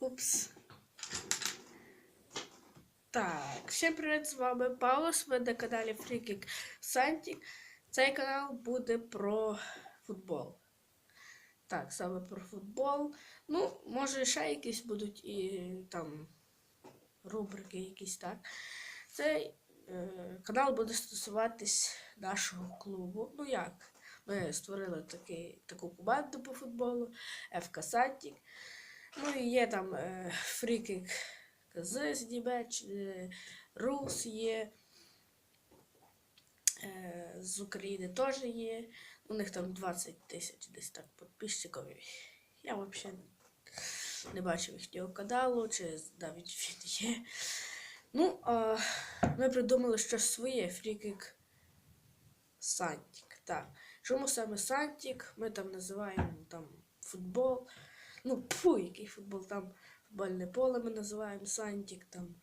Упс. Так, всім привіт, з вами Паулос, ви на каналі Фрікік Сантік. Цей канал буде про футбол. Так, саме про футбол. Ну, може, ще якісь будуть і там рубрики якісь, так. Цей е, канал буде стосуватись нашого клубу. Ну як? Ми створили такий, таку команду по футболу, ФК Сантік. Ну і є там е, фрікік з Німеччини, Рус є. Е, з України теж є. У них там 20 тисяч десь так підписчиків. Я взагалі не бачив їхнього каналу, чи навіть він є. Ну, а ми придумали щось своє фрікік Сантік. Чому саме Сантік? Ми там називаємо там футбол. Ну, фу, який футбол, там футбольне поле ми називаємо Сантік, там.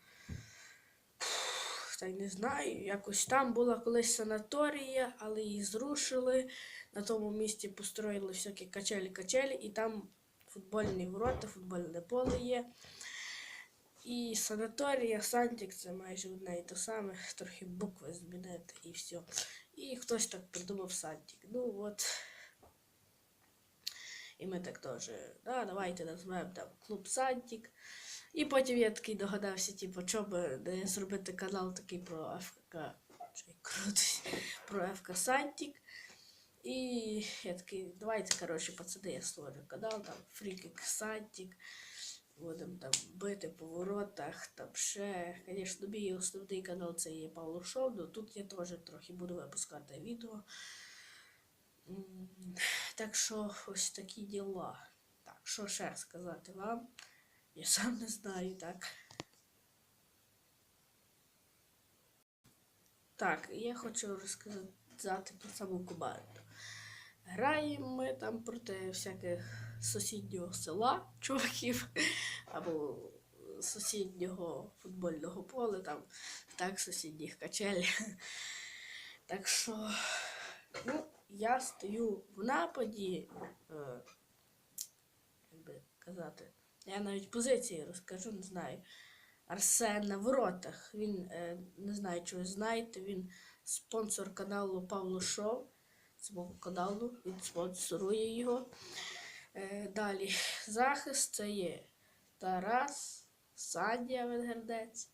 Та й не знаю, якось там була колись санаторія, але її зрушили. На тому місці построїли всякі качелі-качелі, і там футбольні ворота, футбольне поле є. І санаторія, Сантік це майже одне і те саме, трохи букви змінити і все. І хтось так придумав Сантік. Ну от. І ми так теж, да, давайте назвемо там клуб Сантік. І потім я такий догадався, типу, би не зробити канал такий про ФК. Крутий, про ФК Сантік. І я такий, давайте, коротше, пацани, я створю канал, там Фрікік Сантік. Будемо там бити по воротах, там ще. Звісно, мій основний канал це є Павло Шоу, але тут я теж трохи буду випускати відео. Так що ось такі діла. Так, що ще сказати вам? Я сам не знаю, так. Так, я хочу розказати про саму команду. Граємо ми там проти всяких сусіднього села, чуваків, або сусіднього футбольного поля, там, так, сусідніх качель. Так що, ну, я стою в нападі, е, як би казати, я навіть позиції розкажу, не знаю. Арсен на воротах. Він е, не знаю, чи ви знаєте, він спонсор каналу Павло Шоу. Свого каналу, він спонсорує його. Е, далі захист це є Тарас, Садія Венгердець.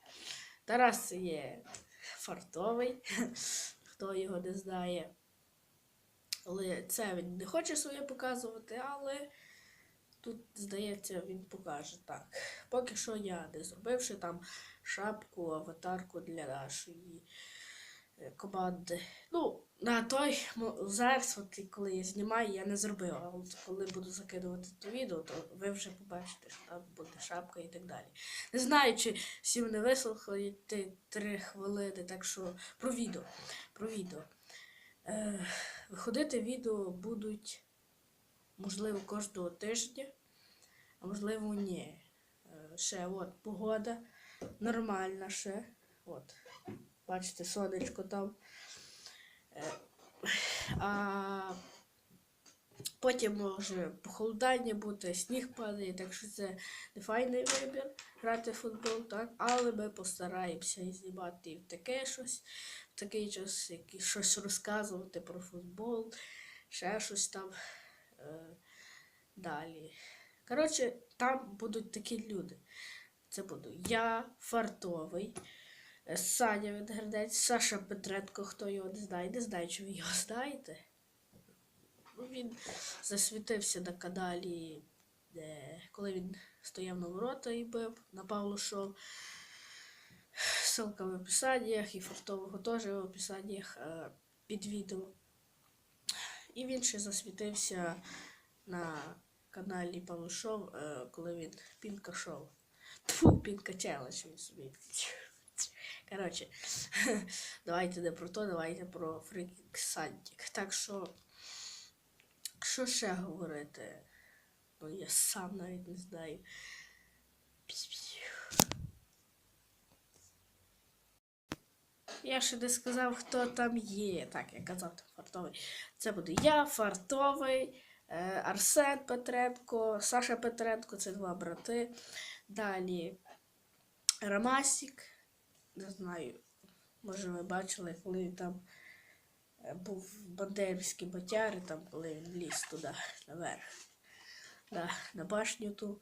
Тарас це є фартовий, хто його не знає. Але це він не хоче своє показувати, але тут, здається, він покаже так. Поки що я не зробивши там шапку, аватарку для нашої е, команди. Ну, на той зараз, от коли я знімаю, я не зробив. А коли буду закидувати то відео, то ви вже побачите, що там буде шапка і так далі. Не знаю, чи всі мене вислухали ті три хвилини, так що про відео. Про відео. Е, виходити відео будуть, можливо, кожного тижня, а можливо, ні. Е, ще от погода нормальна ще. От. Бачите, сонечко там. Е, А потім може похолодання бути, сніг падає, так що це не файний вибір грати в футбол, так? Але ми постараємося і знімати і таке щось, в такий час щось розказувати про футбол, ще щось там е, далі. Коротше, там будуть такі люди. Це буду я, фартовий. Саня Венгердець, Саша Петренко, хто його не знає, не знаю, чи ви його знаєте. Він засвітився на каналі, де, коли він стояв на ворота і бив на Павло Шоу. Ссылка в описаннях і фартового теж в описаннях е, під відео. І він ще засвітився на каналі Павло Шоу, е, коли він Пінка Шоу. Фу, Пінка Челендж він собі. Коротше, давайте не про то, давайте про Фрікік Сантік. Так що, що ще говорити? Ну, я сам навіть не знаю. Я ще не сказав, хто там є. Так, я казав, там фартовий. Це буду я, фартовий, Е, Арсен Петренко, Саша Петренко це два брати. Далі Рамасік. Не знаю, може ви бачили, коли там був в Бандерівській батярі, там, коли він ліз туди наверх. Да, на башню ту.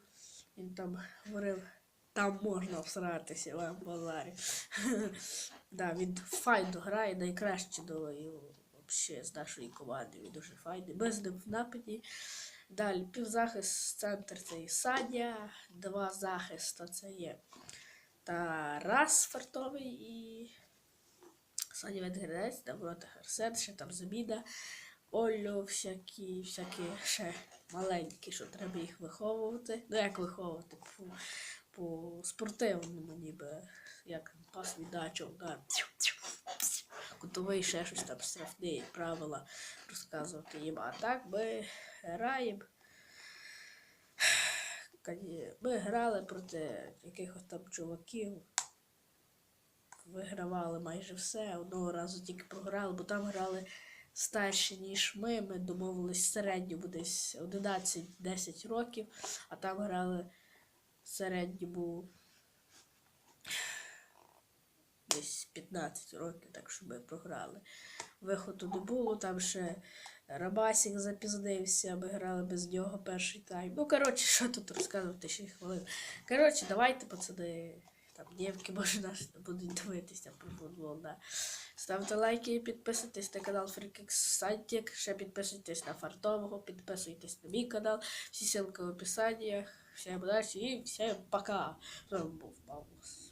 Він там говорив, там можна всратися вам базарі. да, він файно грає, найкраще думаю, взагалі з нашої команди. Він дуже файний. Без ним в нападі. Далі півзахист центр це і Садя, два захиста це є Тарас Фартовий і Саня Венгерець, там вроде Арсен, ще там заміна, Олю, всякі, всякі ще маленькі, що треба їх виховувати. Ну як виховувати? По, по спортивному ніби, як пас віддача, удар. Кутовий ще щось там штрафні правила розказувати їм. А так ми граємо. Ми грали проти якихось там чуваків. Вигравали майже все. Одного разу тільки програли, бо там грали старші, ніж ми. Ми домовились середньому десь 11-10 років, а там грали середньому десь 15 років, так що ми програли. Виходу не було, там ще Рабасік запізнився, ми грали без нього перший тайм. Ну, коротше, що тут розказувати 6 хвилин. Коротше, давайте, пацани, там дівки, може, нас будуть дивитися про футбол. Да. Ставте лайки, підписуйтесь на канал Freakix Сантік, ще підписуйтесь на Фартового, підписуйтесь на мій канал, всі ссылки в описаннях. Всім удачі і всім пока. З вами був Павлос.